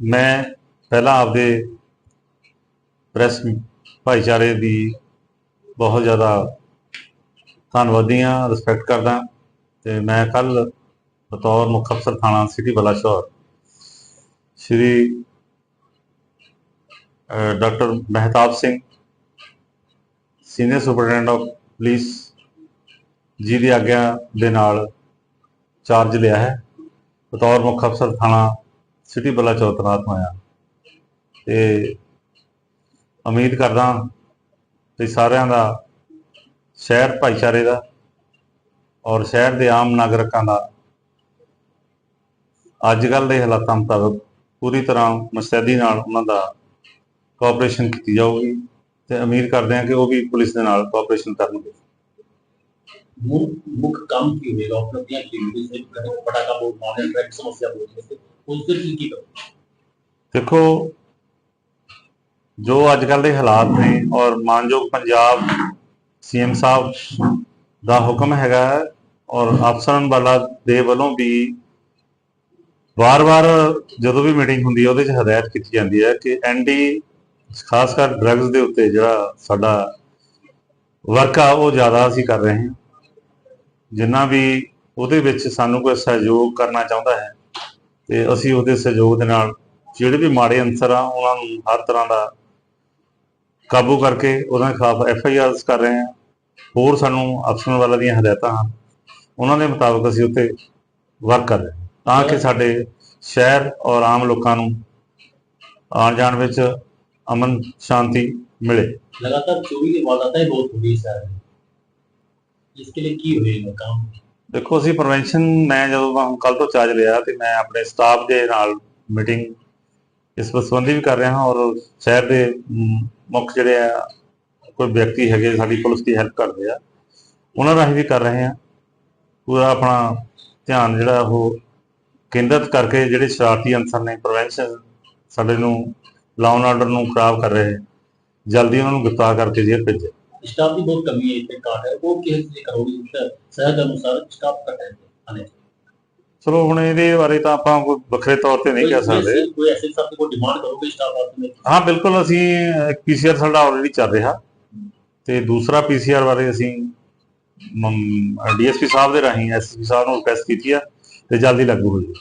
ਮੈਂ ਪਹਿਲਾਂ ਆਪਦੇ ਪ੍ਰੈਸ ਭਾਈਚਾਰੇ ਦੀ ਬਹੁਤ ਜ਼ਿਆਦਾ ਧੰਨਵਾਦੀ ਹਾਂ ਰਿਸਪੈਕਟ ਕਰਦਾ ਤੇ ਮੈਂ ਕੱਲ ਬਤੌਰ ਮੁੱਖ ਅਫਸਰ ਥਾਣਾ city Balachaur Shri doctor Mehtab Singh, senior superintendent of police ji ਦੀ ਆਗਿਆ ਦੇ ਨਾਲ ਚਾਰਜ ਲਿਆ ਹੈ। ਬਤੌਰ ਮੁੱਖ ਅਫਸਰ ਥਾਣਾ ਸਿਟੀ ਬਲਾਚੌਰ ਤੈਨਾਤ ਹੋਇਆ ਤੇ ਉਮੀਦ ਕਰਦਾ ਕਿ ਸਾਰਿਆਂ ਦਾ ਸ਼ਹਿਰ ਭਾਈਚਾਰੇ ਦਾ ਔਰ ਸ਼ਹਿਰ ਦੇ ਆਮ ਨਾਗਰਿਕਾਂ ਦਾ ਅੱਜ ਕੱਲ੍ਹ ਦੇ ਹਾਲਾਤਾਂ ਮੁਤਾਬਕ ਪੂਰੀ ਤਰ੍ਹਾਂ ਮੁਸਤੈਦੀ ਨਾਲ ਉਹਨਾਂ ਦਾ ਕੋਆਪਰੇਸ਼ਨ ਕੀਤੀ ਜਾਊਗੀ ਤੇ ਉਮੀਦ ਕਰਦੇ ਹਾਂ ਕਿ ਉਹ ਵੀ ਪੁਲਿਸ ਦੇ ਨਾਲ ਕੋਆਪਰੇਸ਼ਨ ਕਰਨਗੇ। ਮੁੱਖ ਕੰਮ ਕੀ ਹੋਏਗਾ ਉਪਲਬਧੀਆਂ ਕੀ ਹੋਣਗੀਆਂ ਜਿਵੇਂ ਕਦੇ ਪਟਾਕਾ ਬੋਰਡ ਮਾਰਨੇ ਟ੍ਰੈਫਿਕ ਸਮੱਸਿਆ ਬੋਲਦੇ ਤੇ ਉਸ ਦੇ ਕੀ ਕਰੋ ਦੇਖੋ, ਜੋ ਅੱਜ ਕੱਲ੍ਹ ਦੇ ਹਾਲਾਤ ਨੇ ਔਰ ਮਾਨਯੋਗ ਪੰਜਾਬ ਸੀਐਮ ਸਾਹਿਬ ਦਾ ਹੁਕਮ ਹੈਗਾ ਹੈ ਔਰ ਅਫਸਰਾਂ ਵਾਲਾ ਦੇ ਵੱਲੋਂ ਵੀ ਵਾਰ-ਵਾਰ ਜਦੋਂ ਵੀ ਮੀਟਿੰਗ ਹੁੰਦੀ ਹੈ, ਉਹਦੇ 'ਚ ਹਦਾਇਤ ਕੀਤੀ ਜਾਂਦੀ ਹੈ ਕਿ ਐਨਡੀ ਖਾਸ ਕਰ ਡਰੱਗਸ ਦੇ ਉੱਤੇ ਜਿਹੜਾ ਸਾਡਾ ਵਰਕ ਆ, ਉਹ ਜ਼ਿਆਦਾ ਅਸੀਂ ਕਰ ਰਹੇ ਹਾਂ। ਜਿੰਨਾ ਵੀ ਉਹਦੇ ਵਿੱਚ ਸਾਨੂੰ ਕੋਈ ਸਹਿਯੋਗ ਕਰਨਾ ਚਾਹੁੰਦਾ ਹੈ ਤੇ ਅਸੀਂ ਉਹਦੇ ਸਹਿਯੋਗ ਦੇ ਨਾਲ ਜਿਹੜੇ ਵੀ ਮਾੜੇ ਅੰਸਰ ਆ ਉਹਨਾਂ ਨੂੰ ਹਰ ਤਰ੍ਹਾਂ ਦਾ ਕਾਬੂ ਕਰਕੇ ਉਹਨਾਂ ਦੇ ਖਿਲਾਫ ਐਫ ਆਈ ਆਰਸ ਕਰ ਰਹੇ ਹਾਂ ਹੋਰ ਸਾਨੂੰ ਅਫਸਰਾਂ ਵਾਲਾ ਦੀਆਂ ਹਦਾਇਤਾਂ ਹਨ ਉਹਨਾਂ ਦੇ ਮੁਤਾਬਕ ਅਸੀਂ ਉੱਤੇ ਵਰਕ ਕਰ ਰਹੇ ਹਾਂ ਤਾਂ ਕਿ ਸਾਡੇ ਸ਼ਹਿਰ ਔਰ ਆਮ ਲੋਕਾਂ ਨੂੰ ਆਉਣ ਜਾਣ ਵਿੱਚ ਅਮਨ ਸ਼ਾਂਤੀ ਮਿਲੇ लगातार चोरी की वारदातें बहुत हो रही है शहर में इसके लिए की होएगा काम ਦੇਖੋ, ਅਸੀਂ ਪ੍ਰੀਵੈਂਸ਼ਨ ਮੈਂ ਜਦੋਂ ਮੈਂ ਕੱਲ ਤੋਂ ਚਾਰਜ ਲਿਆ ਤੇ ਮੈਂ ਆਪਣੇ ਸਟਾਫ ਦੇ ਨਾਲ ਮੀਟਿੰਗ ਇਸ ਸੰਬੰਧੀ ਵੀ ਕਰ ਰਿਹਾ ਹਾਂ ਔਰ ਸ਼ਹਿਰ ਦੇ ਮੁੱਖ ਜਿਹੜੇ ਆ, ਕੋਈ ਵਿਅਕਤੀ ਹੈਗੇ, ਸਾਡੀ ਪੁਲਿਸ ਦੀ ਹੈਲਪ ਕਰਦੇ ਆ, ਉਹਨਾਂ ਰਾਹੀਂ ਵੀ ਕਰ ਰਹੇ ਹਾਂ। ਪੂਰਾ ਆਪਣਾ ਧਿਆਨ ਜਿਹੜਾ ਉਹ ਕੇਂਦਰਿਤ ਕਰਕੇ ਜਿਹੜੇ ਸ਼ਰਾਰਤੀ ਅਨਸਰ ਨੇ ਪ੍ਰੀਵੈਂਸ਼ਨ ਸਾਡੇ ਨੂੰ ਲਾਅ ਆਰਡਰ ਨੂੰ ਖਰਾਬ ਕਰ ਰਹੇ ਜਲਦੀ ਉਹਨਾਂ ਨੂੰ ਗ੍ਰਿਫਤਾਰ ਕਰਕੇ ਜੇਲ੍ਹ ਭੇਜੇ स्टाफ की बहुत कमी है इतने कार्ड है वो किस लिए करोगे सर शहर के अनुसार स्टाफ का है आने ਚਲੋ ਹੁਣ ਇਹਦੇ ਬਾਰੇ ਤਾਂ ਆਪਾਂ ਕੋਈ ਵੱਖਰੇ ਤੌਰ ਤੇ ਨਹੀਂ ਕਹਿ ਸਕਦੇ कोई- कोई ऐसे हिसाब से कोई डिमांड करोगे स्टाफ वास्ते में ਹਾਂ ਬਿਲਕੁਲ ਅਸੀਂ ਪੀਸੀਆਰ ਸਾਡਾ ਆਲਰੇਡੀ ਚੱਲ ਰਿਹਾ ਤੇ ਦੂਸਰਾ ਪੀਸੀਆਰ ਬਾਰੇ ਅਸੀਂ ਡੀਐਸਪੀ ਸਾਹਿਬ ਦੇ ਰਾਹੀਂ ਐਸਐਸਪੀ ਸਾਹਿਬ ਨੂੰ ਰਿਕਵੈਸਟ ਕੀਤੀ ਆ ਤੇ ਜਲਦੀ ਲਾਗੂ ਹੋ ਜਾਊ